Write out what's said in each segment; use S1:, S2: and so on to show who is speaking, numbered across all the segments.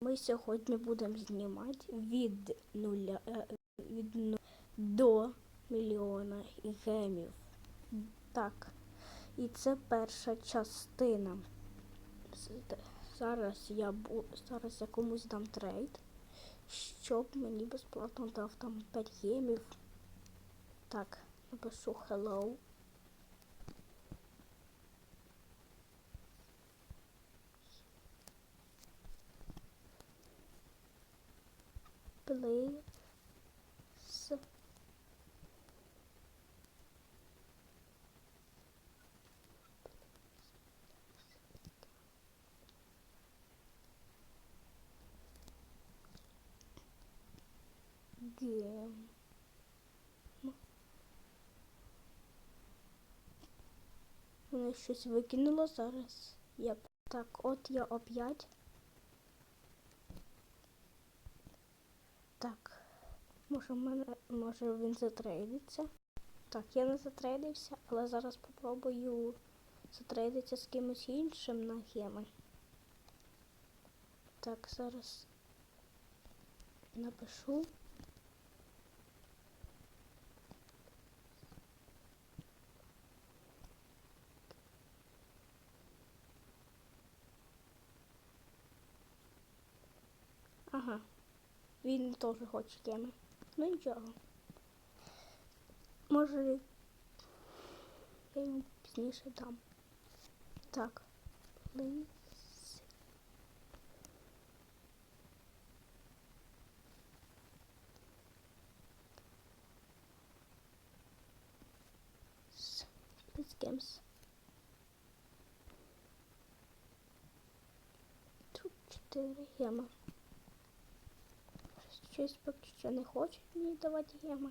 S1: Ми сьогодні будемо знімати від нуля е, від ну- до мільйона гемів. Так. І це перша частина. Зараз я бу... зараз я комусь дам трейд, щоб мені безплатно дав там 5 гемів. Так, напишу hello. Please. Гем. Мене щось викинуло зараз. Я... Так, от я оп'ять. Так. Може, в мене, може він затрейдиться. Так, я не затрейдився, але зараз попробую затрейдитися з кимось іншим на геми. Так, зараз напишу. Ага. Він теж хоче геми. Ну нічого. Може я йому пізніше дам. Так. S- Please games. Тут чотири гема. Щось поки що не хочуть мені давати геми.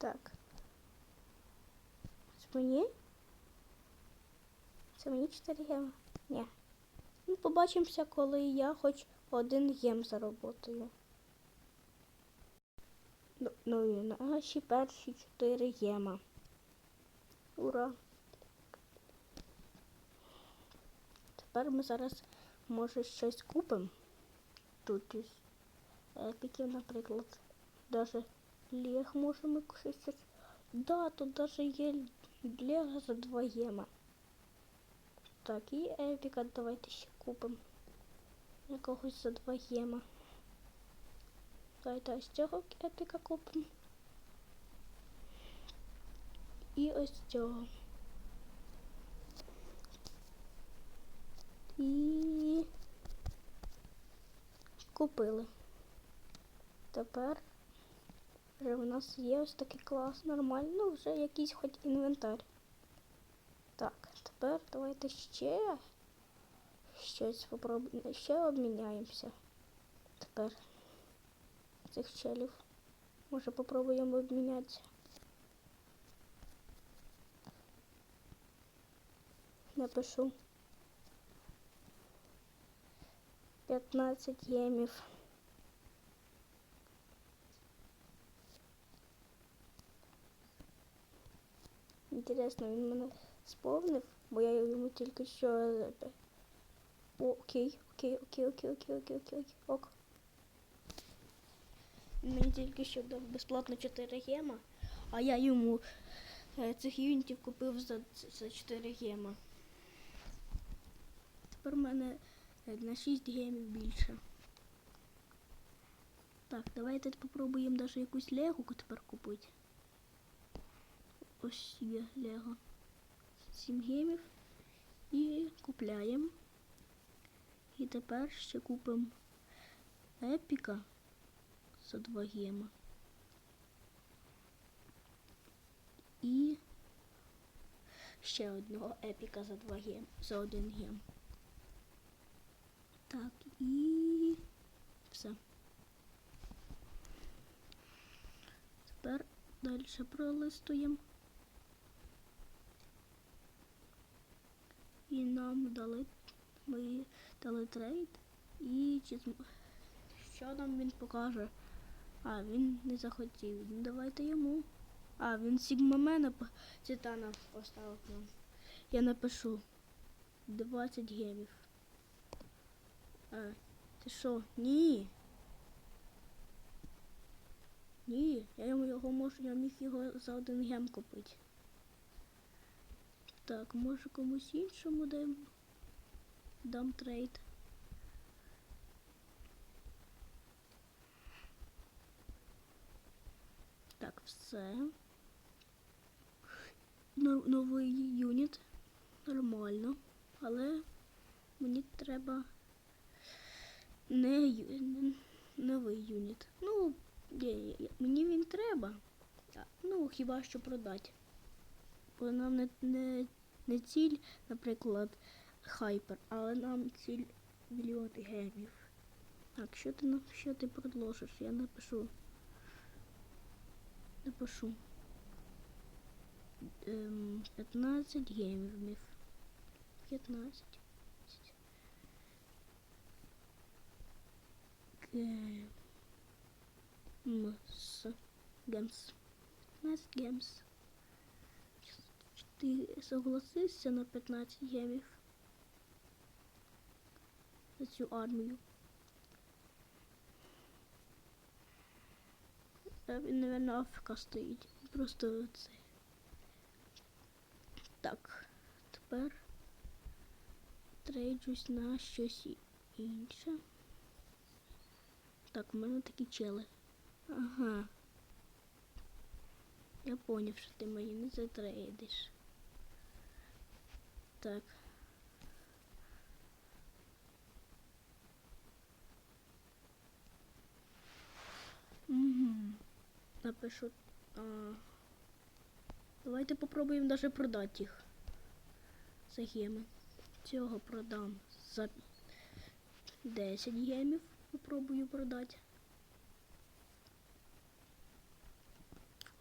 S1: Так. Це мені? Це мені 4 геми? Ні. Ну, побачимося, коли я хоч один гем заработаю. Ну, ну і наші перші 4 гема. Ура! Тепер ми зараз, може, щось купимо. Тут із епіків, наприклад. Даже Лег можемо щось. Да, тут даже є Лего за 2 єма. Так, і епіка давайте ще купимо. Якогось за 2 єма. Давайте ось цього епіка купимо. І ось цього. І купили. Тепер вже у нас є ось такий клас, нормально, ну, вже якийсь хоч інвентар. Так, тепер давайте ще щось попробуємо. Ще обміняємося. Тепер цих челів. Може попробуємо обмінятися. Напишу 15 ємів. Інтересно, він мене сповнив, бо я йому тільки що. О, окей, окей, окей, окей, окей, окей, окей, ок. Мені тільки що дав безплатно 4 гема, а я йому е, цих юнітів купив за, за 4 гема. Тепер в мене е, на 6 гемів більше. Так, давайте попробуємо навіть якусь легу тепер купити. Ось є Лего. 7 гемів. І купляємо. І тепер ще купимо епіка за 2 гема. І ще одного епіка за 2 гем. За один гем. Так, і все. Тепер Далі пролистуємо. І нам дали ми дали трейд. І чи що нам він покаже? А, він не захотів. Ну, давайте йому. А, він Сігмамена п- Титана поставив нам. Я напишу 20 гемів. А, ти що? Ні. Ні, я йому його можу, я міг його за один гем купити. Так, може комусь іншому дам, дам трейд. Так, все. Но- Новий юніт. Нормально. Але мені треба не ю- новий юніт. Ну, є- є- є. мені він треба. Ну, хіба що продати. Бо нам не, не, не ціль, наприклад, хайпер, але нам ціль мільйон гемів. Так, що ти нам- що ти предложиш? Я напишу. Напишу. Ем, 15 гемів. 15. Гемс. Гемс. 15 гемс. Ти согласився на 15 гемів за цю армію? Е, Він, напевно, Африка стоїть. Просто це. Так, тепер трейджусь на щось інше. Так, у мене такі чели. Ага. Я поняв, що ти мені не затрейдиш. Так. Угу. Напишу. А... Давайте попробуємо даже продати їх. За геми. Цього продам за 10 гемів. Попробую продати.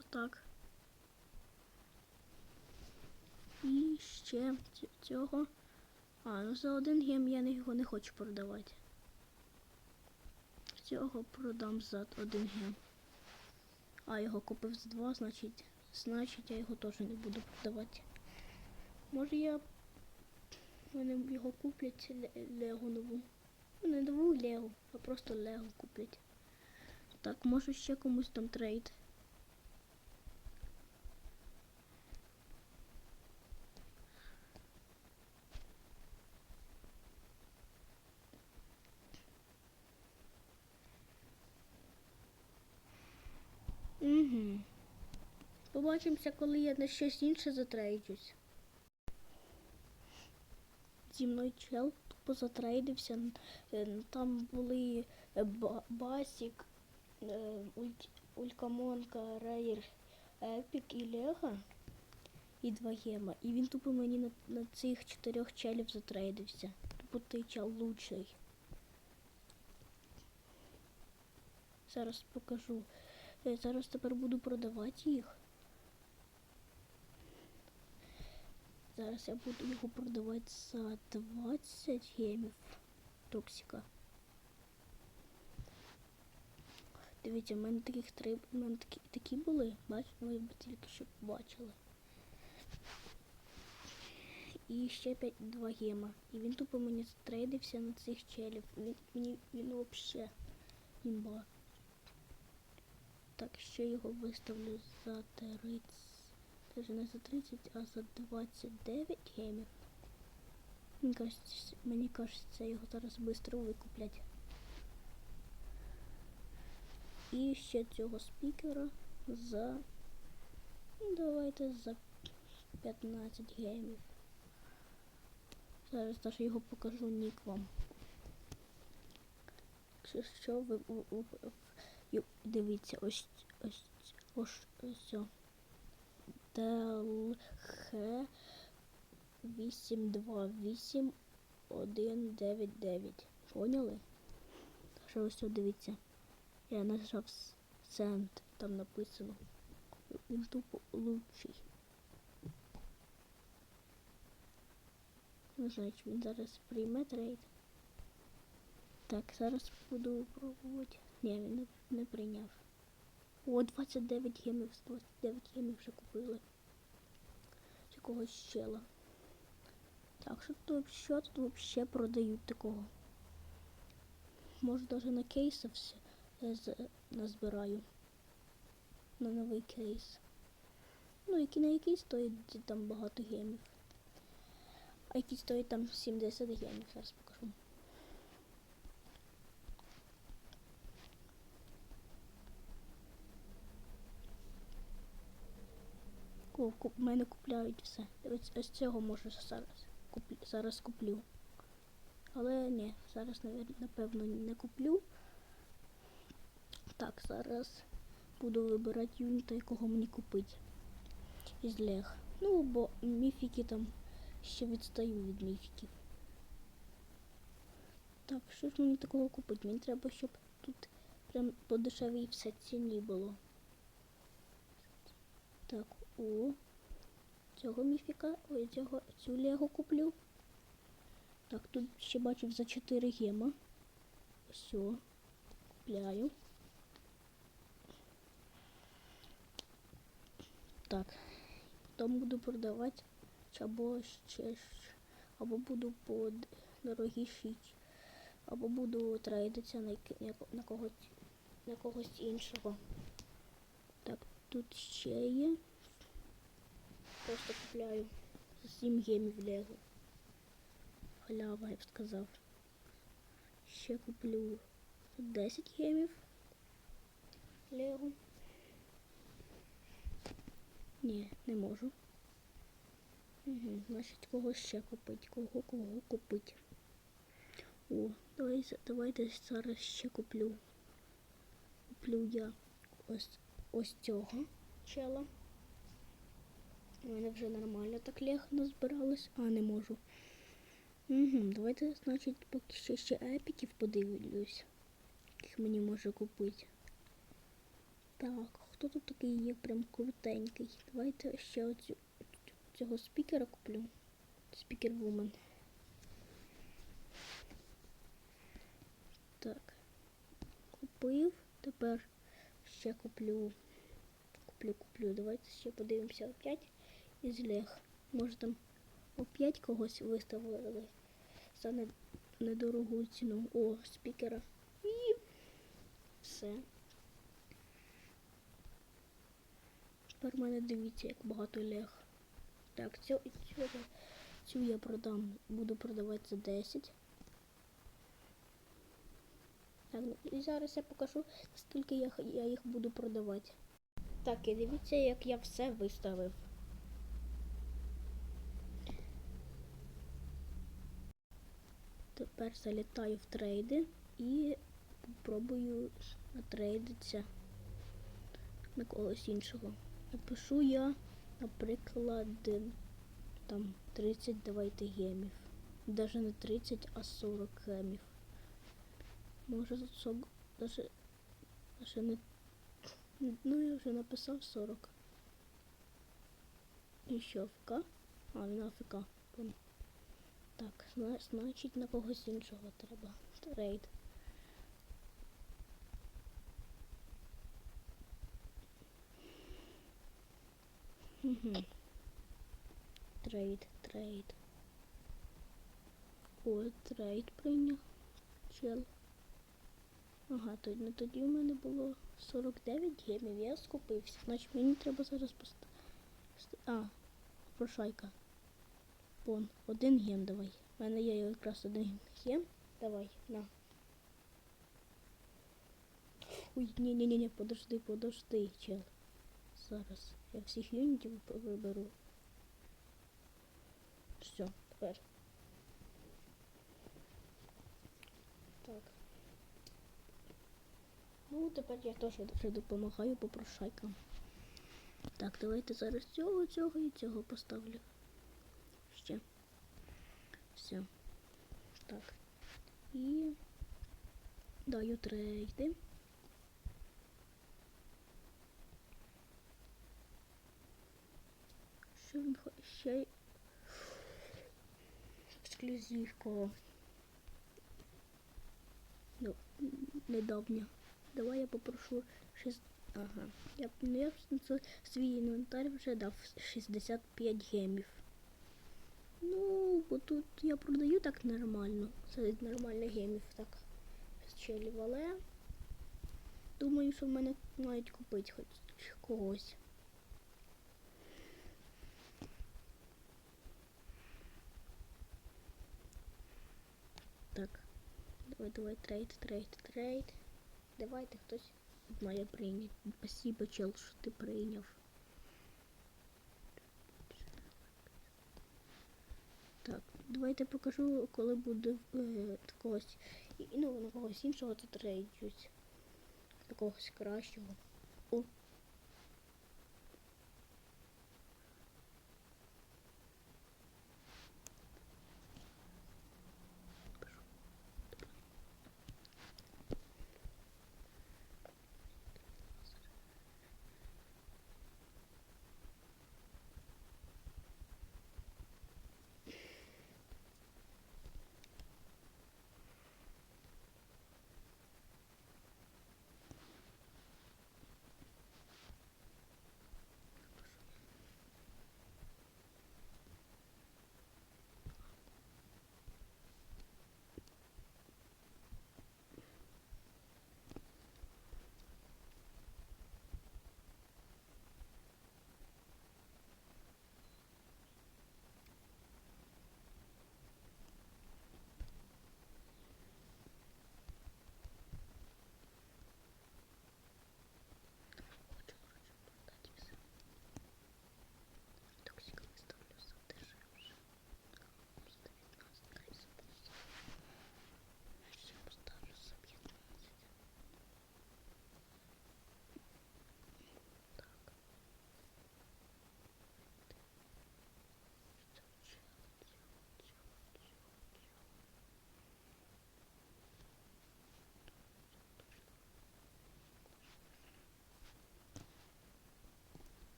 S1: Отак. І ще цього. А, ну за один гем я його не хочу продавати. Цього продам за один гем. А, його купив за два, значить, значить я його теж не буду продавати. Може я. Мене його куплять Лего нову. Не нову Лего, а просто Лего куплять. Так, може ще комусь там трейд. Угу. Побачимося, коли я на щось інше затрейджусь. Зі мною чел тупо затрейдився. Е, Там були е, Басік, е, Улькамонка, Рейр, Епік і Лего. І два гема. І він тупо мені на, на цих чотирьох челів затрейдився. Тупо той чел лучший. Зараз покажу. Я зараз тепер буду продавати їх. Зараз я буду його продавати за 20 гемів токсика. Дивіться, в мене таких три, в мене такі, такі були, бачите, ви б тільки що бачили. І ще 5, 2 гема. І він тупо мені стрейдився на цих челів. Він мені він взагалі імба. Так, ще його виставлю за 30. Даже не за 30, а за 29 гемів. Мені кажеться, мені кажеться, його зараз швидко викуплять. І ще цього спікера за. Ну, давайте за 15 гемів. Зараз даже його покажу нік вам. Якщо що, ви, дивіться, ось ось ось ось. о. ТЛХ 828199. Поняли? Що ось тут дивіться. Я нажав сенд, там написано. Він тупо лучший. Не знаю, чи він зараз прийме трейд. Так, зараз буду пробувати. Ні, він не, не прийняв. О, 29 гемів, 29 гемів вже купили. Якогось щела. Так, що тут, що тут вообще продають такого? Може даже на кейси все назбираю. На новий кейс. Ну, який на який стоїть там багато гемів. А який стоїть там 70 гемів, зараз покажу. Ку- ку- в мене купляють все. Ось, ось цього можу зараз, куплю, зараз куплю. Але ні, зараз, напевно, не куплю. Так, зараз буду вибирати юніта, якого мені купити. Із лег. Ну, бо міфіки там ще відстаю від міфіків. Так, що ж мені такого купити? Мені треба, щоб тут прям по дешевій все ціні було. Так, о. Цього міфіка, ой, цього, цю лего куплю. Так, тут ще бачив за 4 гема. Все. Купляю. Так. Потім буду продавати або ще або буду по д- дорогішій, або буду трейдитися на, на когось на когось іншого. Так, тут ще є. Просто купляю за 7 гемів лего. Халява, я б сказав. Ще куплю 10 гемів лего. Ні, не можу. Угу, значить, кого ще купить? Кого кого купить? О, давай, за- давайте зараз ще куплю. Куплю я ось ось цього чела. У мене вже нормально так лег назбиралось, а не можу. Угу, давайте, значить, поки що ще епіків подивлюсь, яких мені може купити. Так, хто тут такий є прям крутенький? Давайте ще оцю, цього спікера куплю. Спікер Вумен. Так. Купив. Тепер ще куплю. Куплю, куплю. Давайте ще подивимося опять із лег. Може там опять когось виставили за недорогу ціну. О, спікера. І все. Тепер мене дивіться, як багато лег. Так, цю, цю, цю я продам. Буду продавати за 10. Так, ну, і зараз я покажу, скільки я, я їх буду продавати. Так, і дивіться, як я все виставив. Тепер залітаю в трейди і спробую натрейдитися на когось іншого. Напишу я, наприклад, там 30 давайте гемів. Даже не 30, а 40 гемів. Може 40, даже, даже не, ну я вже написав 40. І що, АФК? А, він АФК. Так, значить на когось іншого треба. Трейд. Угу. Трейд, трейд. О, трейд прийняв. Чел. Ага, тоді, ну, тоді в мене було 49 гемів, я скупився. Значить мені треба зараз поставити. А, прошайка. Вон, один гем давай. У мене є якраз один гем. Давай, на. Ой, ні-ні-ні, подожди, подожди, чел. Зараз. Я всіх юнітів виберу. Все, тепер. Так. Ну, тепер я теж вже допомагаю попрошайкам. Так, давайте зараз цього, цього і цього поставлю. Все. Так. І даю трейди. що він хо- ще ексклюзивка. Ну, м, недавно. Давай я попрошу 6... Ага. Я, ну, я свій інвентар вже дав 65 гемів. Ну, бо тут я продаю так нормально. Серед нормальних гемів так. Щелів, але думаю, що в мене мають купити хоч когось. Так. Давай, давай, трейд, трейд, трейд. Давайте хтось має прийняти. Спасибо, чел, що ти прийняв. Так, давайте покажу, коли буде е, когось, ну, на когось іншого тут трейдють. Такогось кращого. О.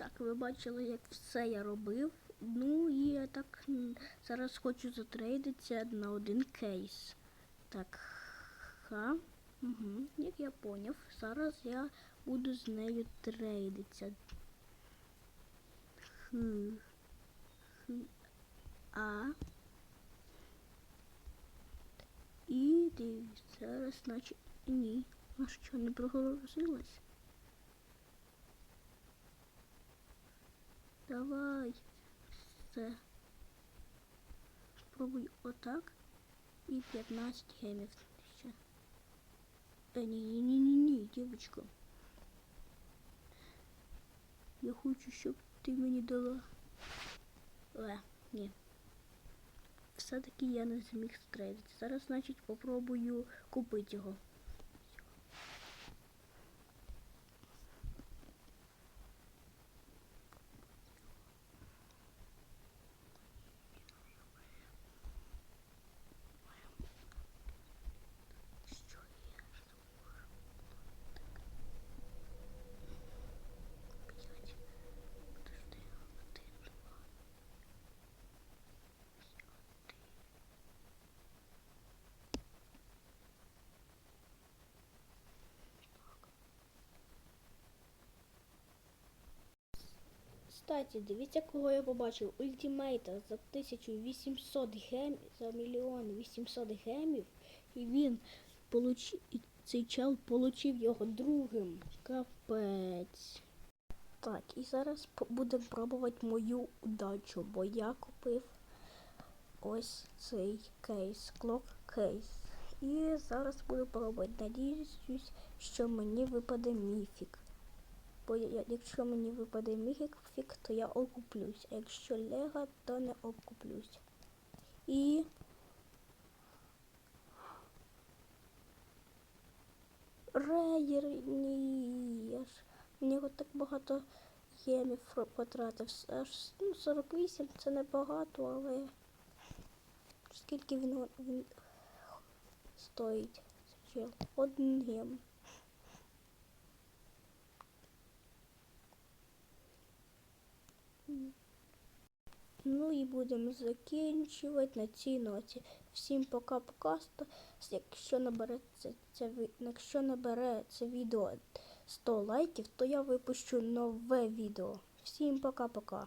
S1: Так, ви бачили, як все я робив. Ну і я так зараз хочу затрейдитися на один кейс. Так, ха. Угу, як я поняв, зараз я буду з нею трейдитися. Хм. А. І дивіться, зараз наче. Ні. А що, не прогрузилась? Давай. Все. Спробуй отак. І 15 гемів ще. Е, ні, ні, ні, ні, ні, дівчинка. Я хочу, щоб ти мені дала. Е, ні. все-таки я не зміг стрейдити. Зараз, значить, попробую купити його. Кстати, дивіться, кого я побачив. Ультимейта за 1800 гемів, за мільйон 800 гемів. І він получив, і цей чел получив його другим. Капець. Так, і зараз будемо пробувати мою удачу, бо я купив ось цей кейс, клок кейс. І зараз буду пробувати. Надіюсь, що мені випаде міфік. Бо я- якщо мені випаде міфік, то я окуплюсь. А якщо лего, то не окуплюсь. І. Рейер, ні, я ж нього так багато гемів потратив. Аж ну, 48 це небагато, але скільки він, він стоїть? Один гем. Ну і будемо закінчувати на цій ноті. Всім пока-пока. Якщо набере це, це, якщо набере це відео 100 лайків, то я випущу нове відео. Всім пока-пока.